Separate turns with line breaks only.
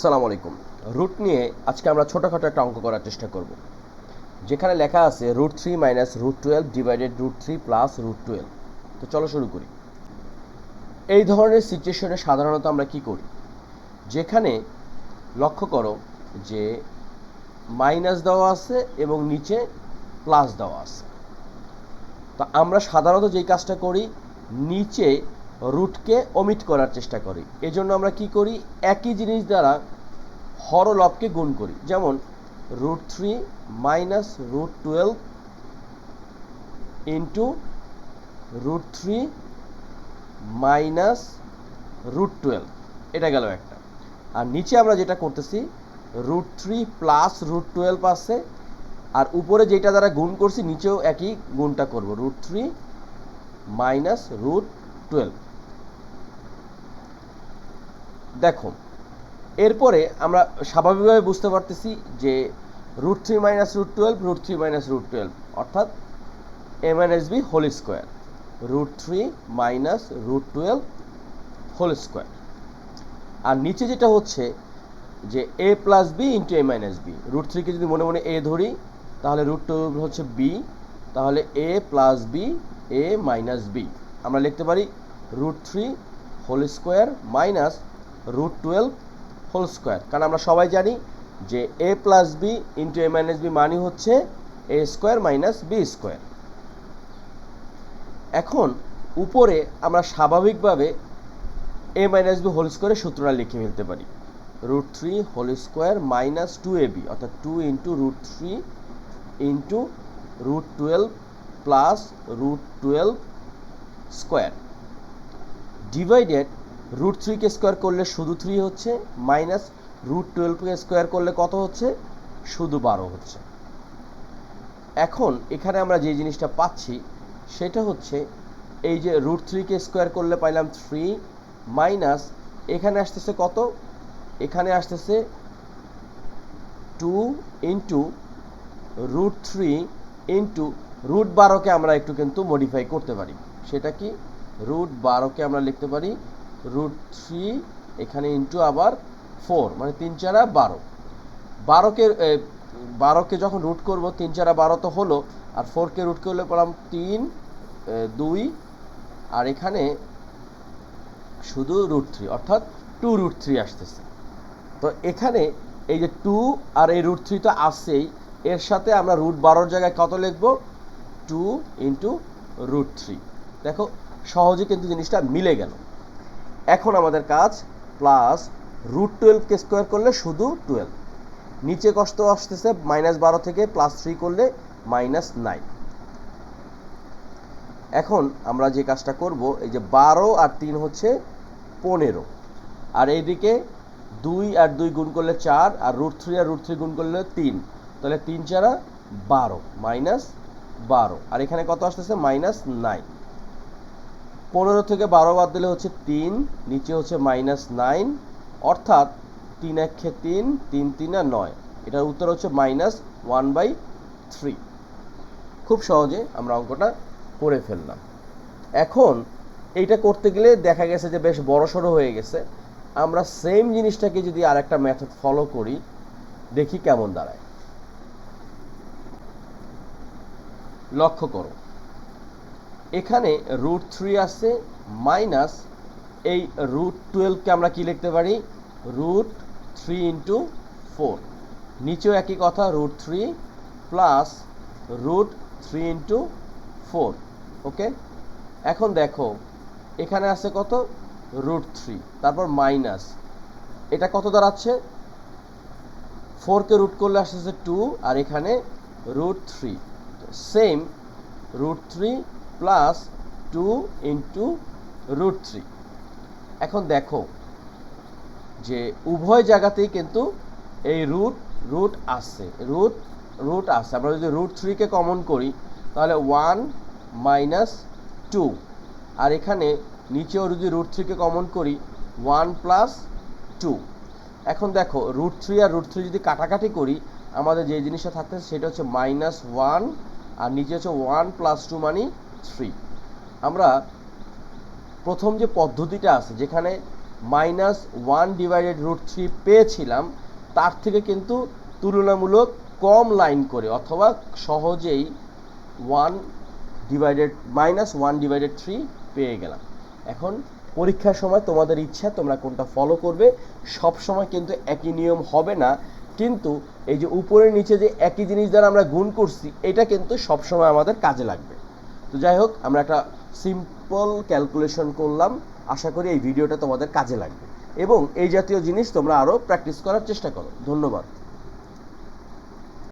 সালাম আলাইকুম। রুট নিয়ে আজকে আমরা ছোটোখাটো একটা অঙ্ক করার চেষ্টা করব। যেখানে লেখা আছে root three minus root twelve divided root three plus root twelve. তো চলো শুরু করি। এই ধরনের সিচুয়েশনে সাধারণত আমরা কি করি? যেখানে লক্ষ্য করো যে মাইনাস দেওয়া আছে এবং নিচে প্লাস দেওয়া আছে। তো আমরা সাধারণত যেই কাজটা করি, নিচে রুটকে অমিট করার চেষ্টা করি। এজন্য আমরা কি করি? একই জিনিস দ্বারা হরলবকে গুণ করি। যেমন root three minus root twelve into root three minus root twelve এটা গেল একটা। আর নিচে আমরা যেটা করতেছি root three plus root twelve আছে, আর উপরে যেটা দ্বারা গুণ করছি, নিচেও একই গুণটা করব। Root three minus root twelve দেখো, এরপরে আমরা স্বাভাবিকভাবে বুঝতে পারতেছি যে root three minus root twelve, root three minus root twelve, অর্থাৎ M N S B whole square. Root three minus root twelve whole square. আর নিচে যেটা হচ্ছে যে A plus B into A minus B. Root থ্রিকে যদি মনে মনে এ ধরি, তাহলে রুট টুয়েলভ হচ্ছে বি, তাহলে A plus B, A minus B. আমরা লিখতে পারি root three whole square minus root twelve whole square কারণ আমরা সবাই জানি যে A plus B into A minus B মানে হচ্ছে A square minus B square এখন উপরে আমরা স্বাভাবিকভাবে এ মাইনাস বি হোল স্কোয়ারের সূত্রটা লিখে ফেলতে পারি। Root three whole square minus two A B অর্থাৎ two into root three into root twelve plus root twelve square divided root থ্রিকে square করলে শুধু থ্রি হচ্ছে মাইনাস রুট টুয়েলভকে স্কোয়ার করলে কত হচ্ছে? শুধু বারো হচ্ছে। এখন এখানে আমরা যে জিনিসটা পাচ্ছি, সেটা হচ্ছে এই যে রুট থ্রিকে স্কোয়ার করলে পাইলাম থ্রি মাইনাস এখানে আসতেছে কত? এখানে আসতেছে two into root three into root বারোকে আমরা একটু কিন্তু মডিফাই করতে পারি। সেটা কি? রুট বারোকে আমরা লিখতে পারি রুট থ্রি এখানে ইন্টু আবার ফোর মানে তিন চারা বারো। বারোকে বারোকে যখন রুট করব, তিন চারা বারো তো হলো, আর ফোরকে রুট করলে পেলাম তিন দুই, আর এখানে শুধু রুট থ্রি অর্থাৎ টু রুট থ্রি আসতেছে। তো এখানে এই যে টু আর এই রুট থ্রি তো আসছেই এর সাথে আমরা রুট বারোর জায়গায় কত লিখব? টু ইন্টু রুট থ্রি দেখো, সহজে কিন্তু জিনিসটা মিলে গেল। এখন আমাদের কাজ প্লাস রুট টুয়েলভকে স্কোয়ার করলে শুধু টুয়েলভ নিচে কষ্ট আসতেছে মাইনাস বারো থেকে প্লাস থ্রি করলে মাইনাস নাইন এখন আমরা যে কাজটা করব, এই যে বারো আর তিন হচ্ছে পনেরো। আর এইদিকে দুই আর দুই গুণ করলে চার, আর রুট থ্রি আর রুট থ্রি গুণ করলে তিন। তাহলে তিন চারা বারো মাইনাস বারো। আর এখানে কত আসতেছে? মাইনাস নাইন পনেরো থেকে বারো বাদ দিলে হচ্ছে তিন, নিচে হচ্ছে মাইনাস নাইন অর্থাৎ তিন একে তিন তিন তিন আর নয়। এটার উত্তর হচ্ছে মাইনাস ওয়ান বাই থ্রি খুব সহজে আমরা অঙ্কটা করে ফেললাম। এখন এইটা করতে গেলে দেখা গেছে যে বেশ বড় সড়ো হয়ে গেছে। আমরা সেম জিনিসটাকে যদি আরেকটা মেথড ফলো করি, দেখি কেমন দাঁড়ায়। লক্ষ্য করো। এখানে রুট থ্রি আছে মাইনাস এই রুট টুয়েলভকে আমরা কি লিখতে পারি? রুট থ্রি ইন্টু ফোর নিচেও একই কথা root three plus root three into four okay এখন দেখো, এখানে আছে কত? রুট থ্রি তারপর মাইনাস এটা কত দাঁড়াচ্ছে? ফোরকে রুট করলে আসতেছে টু আর এখানে root three same root three plus two into root three. এখন দেখো যে উভয় জায়গাতেই কিন্তু এই রুট রুট আসছে রুট রুট আসছে আমরা যদি রুট থ্রিকে কমন করি, তাহলে ওয়ান মাইনাস টু। আর এখানে নিচেও যদি রুট থ্রিকে কমন করি, ওয়ান প্লাস টু। এখন দেখো, রুট থ্রি আর রুট থ্রি যদি কাটাকাটি করি, আমাদের যে জিনিসটা থাকতেছে সেটা হচ্ছে মাইনাস ওয়ান, আর নিচে হচ্ছে ওয়ান প্লাস টু মানে থ্রি আমরা প্রথম যে পদ্ধতিটা আছে, যেখানে minus one divided root three পেয়েছিলাম, তার থেকে কিন্তু তুলনামূলক কম লাইন করে অথবা সহজেই one divided minus one divided three পেয়ে গেলাম। এখন পরীক্ষার সময় তোমাদের ইচ্ছা, তোমরা কোনটা ফলো করবে। সব সময় কিন্তু একই নিয়ম হবে না, কিন্তু এই যে উপরে নিচে যে একই জিনিস দ্বারা আমরা গুণ করছি, এটা কিন্তু সব সময় আমাদের কাজে লাগবে। তো যাই হোক, আমরা একটা সিম্পল ক্যালকুলেশন করলাম। আশা করি এই ভিডিওটা তোমাদের কাজে লাগবে। এবং এই জাতীয় জিনিস তোমরা আরও প্র্যাকটিস করার চেষ্টা করো। ধন্যবাদ।